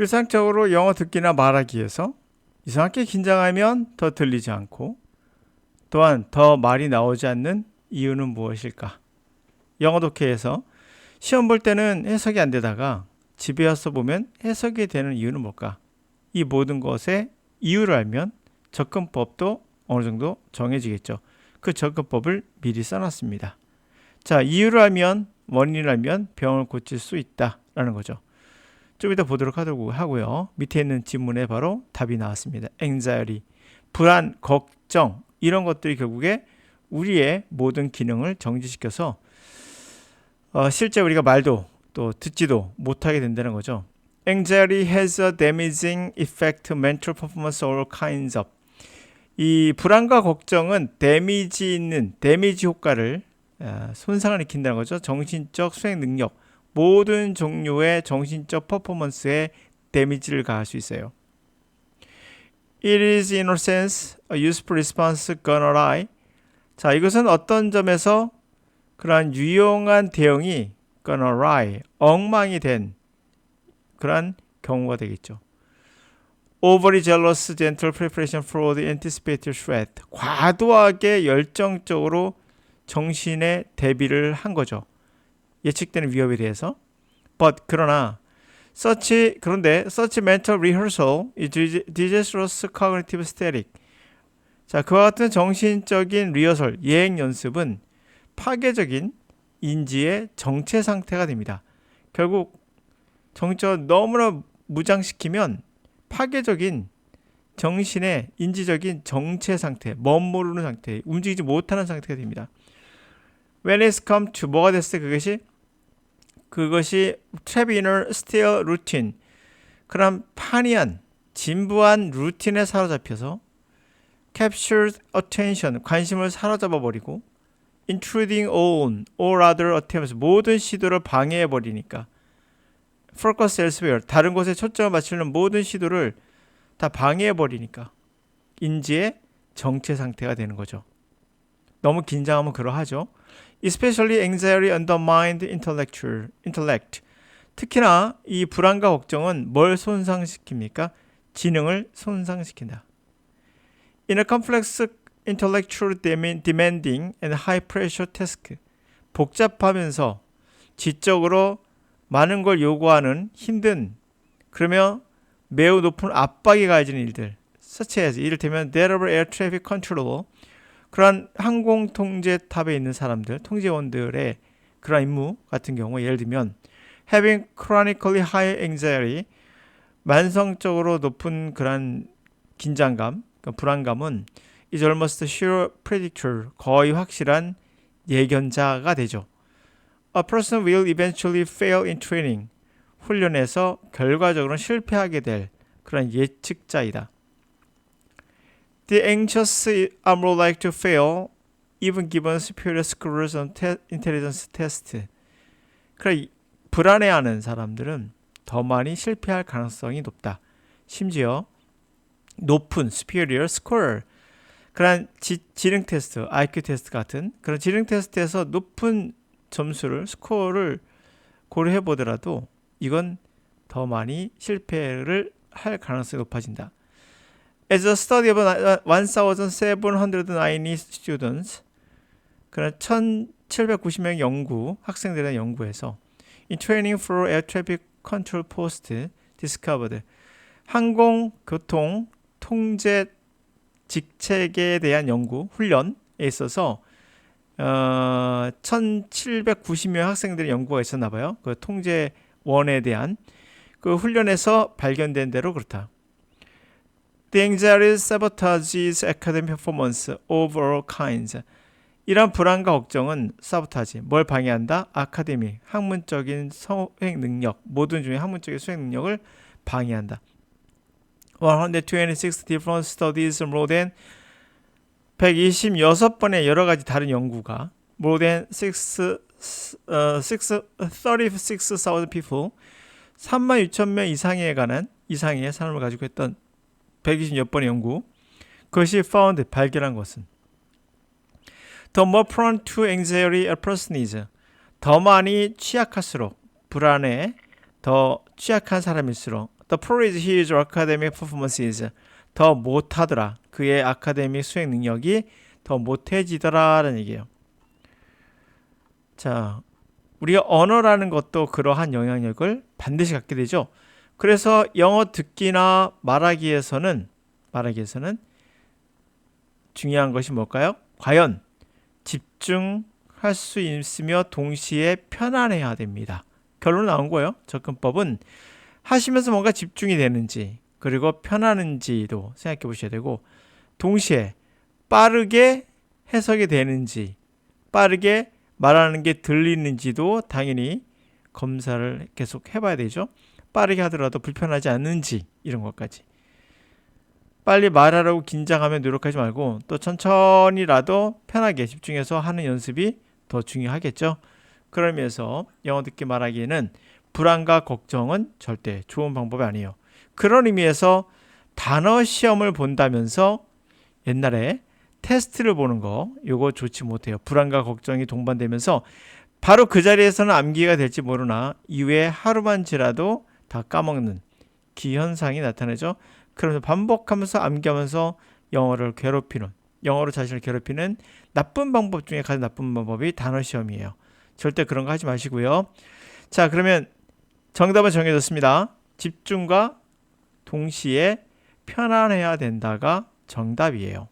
일상적으로 영어 듣기나 말하기에서 이상하게 긴장하면 더 들리지 않고 또한 더 말이 나오지 않는 이유는 무엇일까? 영어 독해에서 시험 볼 때는 해석이 안 되다가 집에 와서 보면 해석이 되는 이유는 뭘까? 이 모든 것의 이유를 알면 접근법도 어느 정도 정해지겠죠. 그 접근법을 미리 써놨습니다. 자, 이유를 알면 원인을 알면 병을 고칠 수 있다라는 거죠. 좀 이따 보도록 하고요. 밑에 있는 질문에 바로 답이 나왔습니다. anxiety, 불안, 걱정 이런 것들이 결국에 우리의 모든 기능을 정지시켜서 어, 실제 우리가 말도 또 듣지도 못하게 된다는 거죠. Anxiety has a damaging effect mental performance all kinds of. 이 불안과 걱정은 데미지 있는 데미지 효과를 어, 손상을 일으킨다는 거죠. 정신적 수행 능력, 모든 종류의 정신적 퍼포먼스에 데미지를 가할 수 있어요. It is in a sense a useful response gonna lie. 자, 이것은 어떤 점에서 그러한 유용한 대응이 gonna lie, 엉망이 된 그러한 경우가 되겠죠. Overly jealous, gentle preparation for the anticipated threat. 과도하게 열정적으로 정신의 대비를 한 거죠. 예측되는 위협에 대해서. But 그러나 such 그런데 such mental rehearsal is disastrous cognitive static. 자, 그와 같은 정신적인 리허설, 예행 연습은 파괴적인 인지의 정체 상태가 됩니다. 결국 정적 너무나 무장시키면 파괴적인 정신의 인지적인 정체 상태, 멋모르는 상태, 움직이지 못하는 상태가 됩니다. When it's come to 뭐가 됐어요? 그것이 그것이 inner still routine. 그런 판이한 진부한 루틴에 사로잡혀서 captured attention 관심을 사로잡아 버리고 intruding on all other attempts 모든 시도를 방해해 버리니까 focus elsewhere 다른 곳에 초점을 맞추는 모든 시도를 다 방해해 버리니까 인지의 정체 상태가 되는 거죠. 너무 긴장하면 그러하죠. Especially anxiety undermined intellectual intellect. 특히나 이 불안과 걱정은 뭘 손상시킵니까? 지능을 손상시킨다. In a complex intellectual demanding and high pressure task. 복잡하면서 지적으로 많은 걸 요구하는 힘든 그러면 매우 높은 압박이 가해지는 일들. such as 이를테면 Delaware Air Traffic Controller 그러한 항공 통제탑에 있는 사람들, 통제원들의 그러한 임무 같은 경우 예를 들면 having chronically high anxiety 만성적으로 높은 그러한 긴장감, 그러니까 불안감은 is almost sure predictor 거의 확실한 예견자가 되죠. A person will eventually fail in training. 훈련에서 결과적으로 실패하게 될 그런 예측자이다. The anxious more likely to fail even given superior scores on te- intelligence test. 그래 불안해하는 사람들은 더 많이 실패할 가능성이 높다. 심지어 높은 superior score 그런 지, 지능 테스트, IQ 테스트 같은 그런 지능 테스트에서 높은 점수를 스코어를 고려해 보더라도 이건 더 많이 실패를 할 가능성이 높아진다. As a study of 1,790 students, 그런 1,790명 연구 학생들의 연구에서 in training for air traffic control post discovered 항공 교통 통제 직책에 대한 연구 훈련에 있어서 어, 1,790명 학생들의 연구가 있었나 봐요. 그 통제원에 대한 그 훈련에서 발견된 대로 그렇다. Anxiety sabotages academic performance of all kinds. 이런 불안과 걱정은 사보타지, 뭘 방해한다? 아카데미, 학문적인 수행 능력, 모든 중에 학문적인 수행 능력을 방해한다. 126 different studies more than 126번의 여러 가지 다른 연구가 more than 6, uh, 6, 36,000 people 3만 6천 명 이상에 관한 이상의 사람을 가지고 했던 120여 번의 연구 그것이 found 발견한 것은 The more prone to anxiety a person is 더 많이 취약할수록 불안에 더 취약한 사람일수록 The poor is his academic performances. 더 못하더라. 그의 아카데미 수행 능력이 더 못해지더라라는 얘기예요. 자, 우리가 언어라는 것도 그러한 영향력을 반드시 갖게 되죠. 그래서 영어 듣기나 말하기에서는 말하기에서는 중요한 것이 뭘까요? 과연 집중할 수 있으며 동시에 편안해야 됩니다. 결론 나온 거예요. 접근법은 하시면서 뭔가 집중이 되는지 그리고 편하는지도 생각해 보셔야 되고 동시에 빠르게 해석이 되는지 빠르게 말하는 게 들리는지도 당연히 검사를 계속 해봐야 되죠. 빠르게 하더라도 불편하지 않는지 이런 것까지 빨리 말하라고 긴장하며 노력하지 말고 또 천천히라도 편하게 집중해서 하는 연습이 더 중요하겠죠. 그러면서 영어 듣기 말하기에는 불안과 걱정은 절대 좋은 방법이 아니에요. 그런 의미에서 단어 시험을 본다면서 옛날에 테스트를 보는 거 요거 좋지 못해요. 불안과 걱정이 동반되면서 바로 그 자리에서는 암기가 될지 모르나 이후에 하루만 지나도 다 까먹는 기현상이 나타나죠. 그러면서 반복하면서 암기하면서 영어를 괴롭히는 영어로 자신을 괴롭히는 나쁜 방법 중에 가장 나쁜 방법이 단어 시험이에요. 절대 그런 거 하지 마시고요. 자, 그러면 정답은 정해졌습니다. 집중과 동시에 편안해야 된다가 정답이에요.